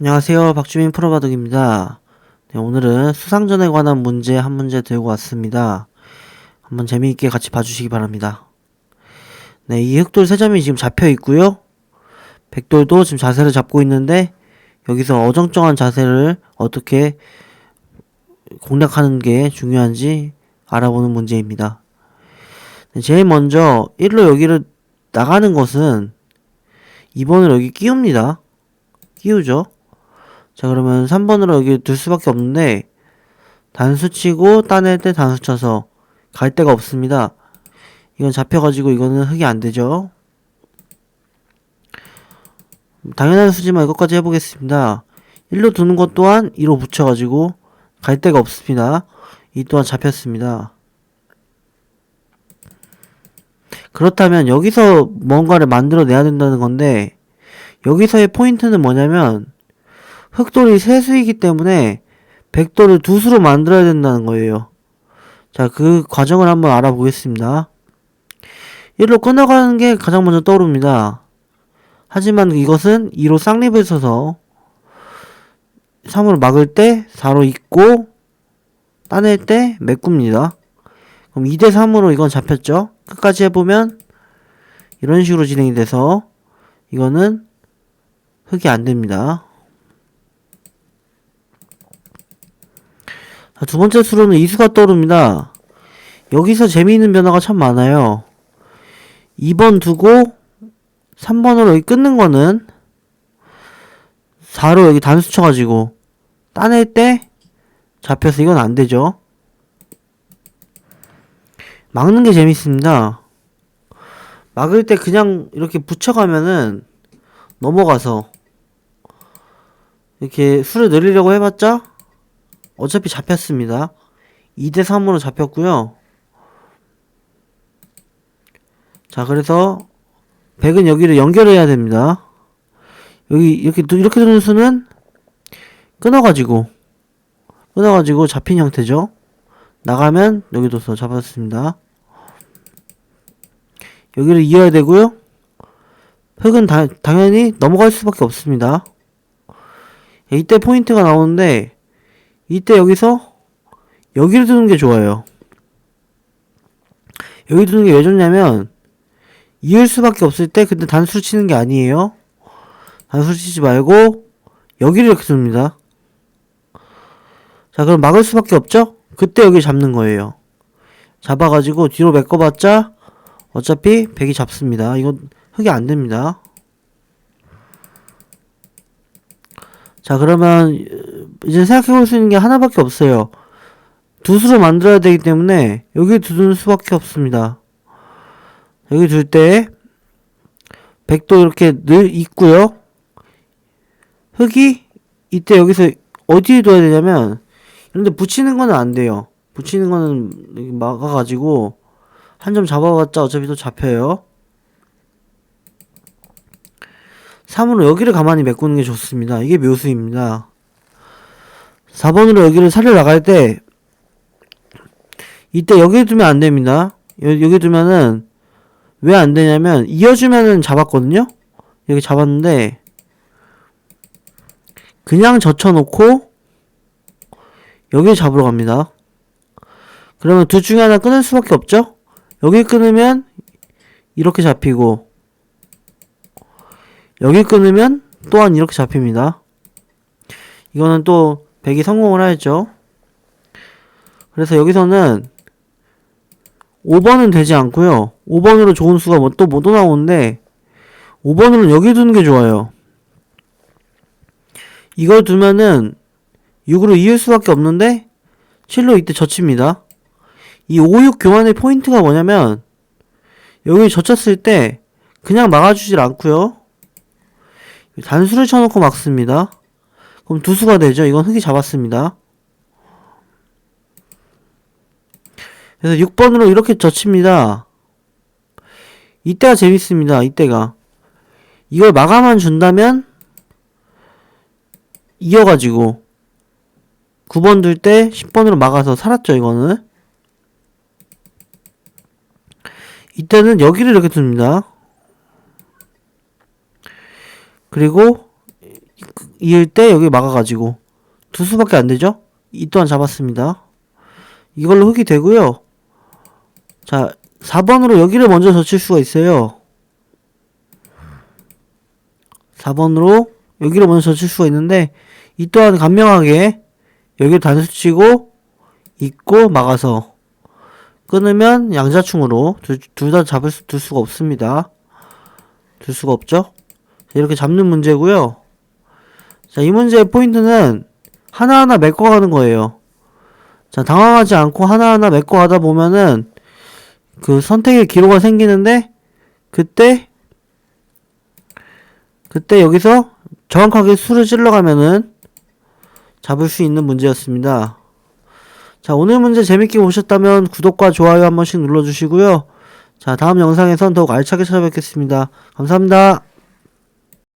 안녕하세요. 박주민 프로바둑입니다. 네, 오늘은 수상전에 관한 문제 한 문제 들고 왔습니다. 한번 재미있게 같이 봐주시기 바랍니다. 네, 이 흑돌 세 점이 지금 잡혀 있고요. 백돌도 지금 자세를 잡고 있는데 여기서 어정쩡한 자세를 어떻게 공략하는 게 중요한지 알아보는 문제입니다. 네, 제일 먼저 1로 여기를 나가는 것은 2번을 여기 끼웁니다. 끼우죠. 자 그러면 3번으로 여기 둘 수밖에 없는데 단수 치고 따낼 때 단수 쳐서 갈 데가 없습니다. 이건 잡혀가지고 이거는 흙이 안 되죠. 당연한 수지만 이것까지 해보겠습니다. 1로 두는 것 또한 2로 붙여가지고 갈 데가 없습니다. 이 또한 잡혔습니다. 그렇다면 여기서 뭔가를 만들어내야 된다는 건데 여기서의 포인트는 뭐냐면 흑돌이 세수이기 때문에 백돌을 두 수로 만들어야 된다는 거예요. 자, 그 과정을 한번 알아보겠습니다. 1로 끊어가는 게 가장 먼저 떠오릅니다. 하지만 이것은 2로 쌍립을 써서 3으로 막을 때 4로 잇고 따낼 때 메꿉니다. 그럼 2대 3으로 이건 잡혔죠? 끝까지 해보면 이런 식으로 진행이 돼서 이거는 흑이 안 됩니다. 자, 두 번째 수로는 이수가 떠오릅니다. 여기서 재미있는 변화가 참 많아요. 2번 두고 3번으로 여기 끊는 거는 4로 여기 단수 쳐가지고 따낼 때 잡혀서 이건 안 되죠. 막는 게 재밌습니다. 막을 때 그냥 이렇게 붙여가면은 넘어가서 이렇게 수를 늘리려고 해봤자 어차피 잡혔습니다. 2대3으로 잡혔고요. 자, 그래서 100은 여기를 연결해야 됩니다. 여기 이렇게 두- 이렇게 두는 수는 끊어가지고 끊어가지고 잡힌 형태죠. 나가면 여기도 서 잡았습니다. 여기를 이어야 되고요. 흙은 다, 당연히 넘어갈 수밖에 없습니다. 이때 포인트가 나오는데 이때 여기서 여기를 두는 게 좋아요. 여기 두는 게 왜 좋냐면 이을 수밖에 없을 때 근데 단수를 치는 게 아니에요. 단수를 치지 말고 여기를 이렇게 둡니다. 자 그럼 막을 수밖에 없죠? 그때 여기 잡는 거예요. 잡아가지고 뒤로 메꿔봤자 어차피 백이 잡습니다. 이건 흙이 안 됩니다. 자 그러면 이제 생각해 볼 수 있는 게 하나밖에 없어요. 두 수로 만들어야 되기 때문에 여기 두는 수밖에 없습니다. 여기 둘 때 백도 이렇게 늘 있고요. 흙이 이때 여기서 어디에 둬야 되냐면 이런데 붙이는 거는 안 돼요. 붙이는 거는 막아가지고 한 점 잡아봤자 어차피 또 잡혀요. 3으로 여기를 가만히 메꾸는 게 좋습니다. 이게 묘수입니다. 4번으로 여기를 살려 나갈 때 이때 여기 두면 안 됩니다. 여, 여기 두면은 왜 안 되냐면 이어주면은 잡았거든요. 여기 잡았는데 그냥 젖혀놓고 여기 잡으러 갑니다. 그러면 둘 중에 하나 끊을 수밖에 없죠? 여기 끊으면 이렇게 잡히고 여기 끊으면 또한 이렇게 잡힙니다. 이거는 또 백이 성공을 하였죠. 그래서 여기서는 5번은 되지 않고요. 5번으로 좋은 수가 뭐 또 못 나오는데 5번으로는 여기 두는 게 좋아요. 이걸 두면은 6으로 이을 수밖에 없는데 7로 이때 젖힙니다. 이 5, 6 교환의 포인트가 뭐냐면 여기 젖혔을 때 그냥 막아주질 않고요. 단수를 쳐놓고 막습니다. 그럼 두 수가 되죠. 이건 흙이 잡았습니다. 그래서 6번으로 이렇게 젖힙니다. 이때가 재밌습니다. 이때가. 이걸 마감만 준다면 이어가지고 9번 둘 때 10번으로 막아서 살았죠. 이거는. 이때는 여기를 이렇게 둡니다. 그리고 이을 때 여기 막아가지고 두 수밖에 안 되죠? 이 또한 잡았습니다. 이걸로 흙이 되고요. 자, 4번으로 여기를 먼저 젖힐 수가 있어요. 4번으로 여기를 먼저 젖힐 수가 있는데 이 또한 간명하게 여기를 단수 치고 있고 막아서 끊으면 양자충으로 둘 다 잡을 수, 둘 수가 없습니다. 둘 수가 없죠? 이렇게 잡는 문제고요. 자, 이 문제의 포인트는 하나하나 메꿔가는 거예요. 자, 당황하지 않고 하나하나 메꿔가다 보면은 그 선택의 기로가 생기는데 그때 그때 여기서 정확하게 수를 찔러가면은 잡을 수 있는 문제였습니다. 자, 오늘 문제 재밌게 보셨다면 구독과 좋아요 한 번씩 눌러주시고요. 자, 다음 영상에선 더욱 알차게 찾아뵙겠습니다. 감사합니다.